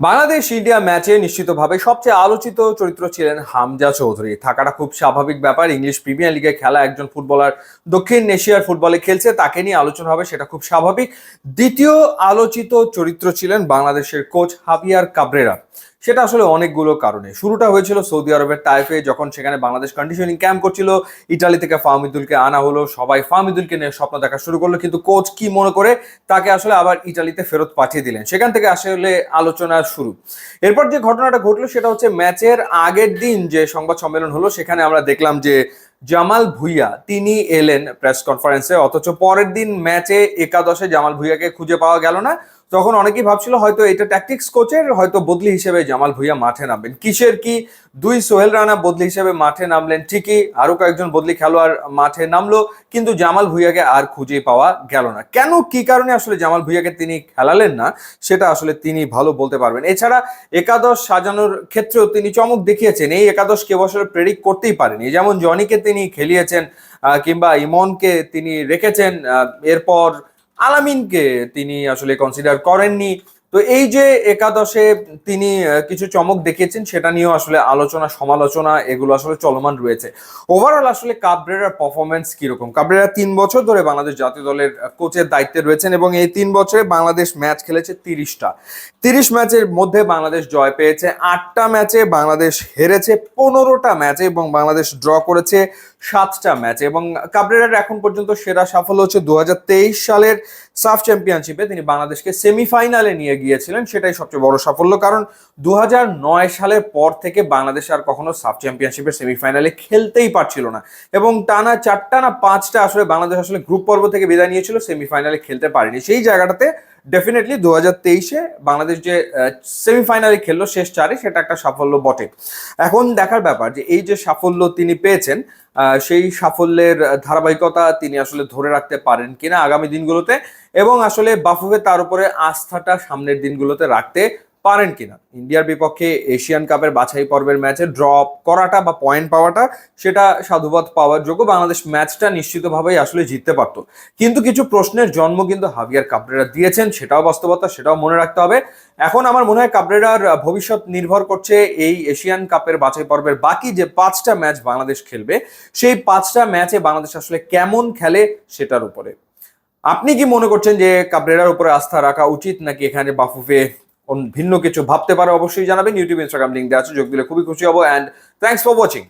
Bangladesh India ম্যাচে নিশ্চিতভাবে সবচেয়ে আলোচিত চরিত্র ছিলেন হামজা চৌধুরী। থাকাটা খুব স্বাভাবিক ব্যাপার, ইংলিশ প্রিমিয়ার লিগে খেলা একজন ফুটবলার দক্ষিণ এশিয়ার ফুটবলে খেলছে, তাকে নিয়ে আলোচনা হবে সেটা খুব স্বাভাবিক। দ্বিতীয় আলোচিত চরিত্র ছিলেন বাংলাদেশের কোচ হাবিয়ার কাবরেরা। সেটা আসলে অনেকগুলো কারণে। শুরুটা হয়েছিল সৌদি আরবের টাইফে যখন সেখানে বাংলাদেশ কন্ডিশনিং ক্যাম্প করছিল। ইটালি থেকে ফাহমিদুলকে আনা হলো। সবাই ফাহমিদুলকে নিয়ে স্বপ্ন দেখা শুরু করল। কিন্তু কোচ কি মনে করে? তাকে আসলে আবার ইটালিতে ফেরত পাঠিয়ে দিলেন। সেখান থেকে আসলে আলোচনা শুরু। এরপর যে ঘটনাটা ঘটলো, সেটা হচ্ছে ম্যাচের আগের দিন যে সংবাদ সম্মেলন হলো, সেখানে আমরা দেখলাম যে জামাল ভুইয়া, তিনি এলেন প্রেস কনফারেন্সে অথচ পরের দিন ম্যাচে একাদশে জামাল ভুইয়াকে খুঁজে পাওয়া গেল না। তখন অনেকেই ভাবছিল হয়তো এটা ট্যাকটিক্স কোচের হয়তো বদলি হিসেবে জামাল ভুইয়া মাঠে নামবেন। কিসের কি? দুই সোহেল রানা বদলি হিসেবে মাঠে নামলেন ঠিকই আরও কয়েকজন বদলি খেলোয়াড় মাঠে নামলো, কিন্তু জামাল ভুইয়াকে আর খুঁজে পাওয়া গেল না। কেন, কি কারণে আসলে জামাল ভুইয়াকে তিনি খেলালেন না, সেটা আসলে তিনি ভালো বলতে পারবেন। এছাড়া একাদশ সাজানোর ক্ষেত্রেও তিনি চমক দেখিয়েছেন, এই একাদশ কে বছর প্রেরিক করতেই পারেনি। যেমন জনিকে তিনি খেলিয়েছেন আহ, কিংবা ইমনকে তিনি রেখেছেন এরপর আলামিনকে তিনি আসলে কনসিডার করেননি। তো এই যে একাদশে তিনি কিছু চমক দেখিয়েছেন, সেটা নিয়েও আসলে আলোচনা, সমালোচনা, এগুলো আসলে চলমান রয়েছে। ওভারঅল আসলে কাবরেরার পারফরমেন্স কীরকম? কাবরেরা তিন বছর ধরে বাংলাদেশ জাতীয় দলের কোচের দায়িত্বে রয়েছেন এবং এই তিন বছরে বাংলাদেশ ম্যাচ খেলেছে তিরিশটা। তিরিশ ম্যাচের মধ্যে বাংলাদেশ জয় পেয়েছে, আটটা ম্যাচে বাংলাদেশ হেরেছে, পনেরোটা ম্যাচে এবং বাংলাদেশ ড্র করেছে সাতটা ম্যাচে এবং কাবরেরার এখন পর্যন্ত সেরা সাফল্য হচ্ছে দু হাজার তেইশ সালের সাফ চ্যাম্পিয়নশিপে তিনি বাংলাদেশকে সেমিফাইনালে নিয়ে গিয়েছিলেন, সেটাই সবচেয়ে বড় সাফল্য। কারণ দু হাজার নয় সালের পর থেকে বাংলাদেশ আর কখনো সাফ চ্যাম্পিয়নশিপের সেমিফাইনালে খেলতেই পারছিল না। এবং টানা চারটা না পাঁচটা আসলে বাংলাদেশ আসলে গ্রুপ পর্ব থেকে বিদায় নিয়েছিল, সেমিফাইনালে খেলতে পারেনি। সেই জায়গাটাতে ডেফিনেটলি দু হাজার তেইশে বাংলাদেশ যে সেমিফাইনালে খেললো শেষ চারে, সেটা একটা সাফল্য বটে। এখন দেখার ব্যাপার যে, এই যে সাফল্য তিনি পেয়েছেন সেই সাফল্যের ধারাবাহিকতা তিনি আসলে ধরে রাখতে পারেন কিনা আগামী দিনগুলোতে এবং আসলে বাফুফে তার উপরে আস্থাটা সামনের দিনগুলোতে রাখতে পারেন কিনা? ইন্ডিয়ার বিপক্ষে এশিয়ান কাপের বাছাই পর্বের ম্যাচে ড্রপ করাটা বা পয়েন্ট পাওয়াটা সেটা সাধুবাদ পাওয়ার যোগ্য। বাংলাদেশ ম্যাচটা নিশ্চিতভাবেই আসলে জিততে পারতো। কিন্তু কিছু প্রশ্নের জন্ম কিন্তু হাবিয়ার কাবরেরা দিয়েছেন, সেটাও বাস্তবতা, সেটাও মনে রাখতে হবে। এখন আমার মনে হয় কাবরেরার ভবিষ্যৎ নির্ভর করছে এই এশিয়ান কাপের বাছাই পর্বের বাকি যে পাঁচটা ম্যাচ বাংলাদেশ খেলবে, সেই পাঁচটা ম্যাচে বাংলাদেশ আসলে কেমন খেলে সেটার উপরে। আপনি কি মনে করছেন যে কাবরেরার উপরে আস্থা রাখা উচিত নাকি এখানে বাফুফে ভিন্ন কিছু ভাবতে পারে, অবশ্যই জানাবেন। ইউটিউব ইনস্টাগ্রাম লিঙ্ক দেওয়া আছে। যোগ দিলে খুবই খুশি হব। And thanks for watching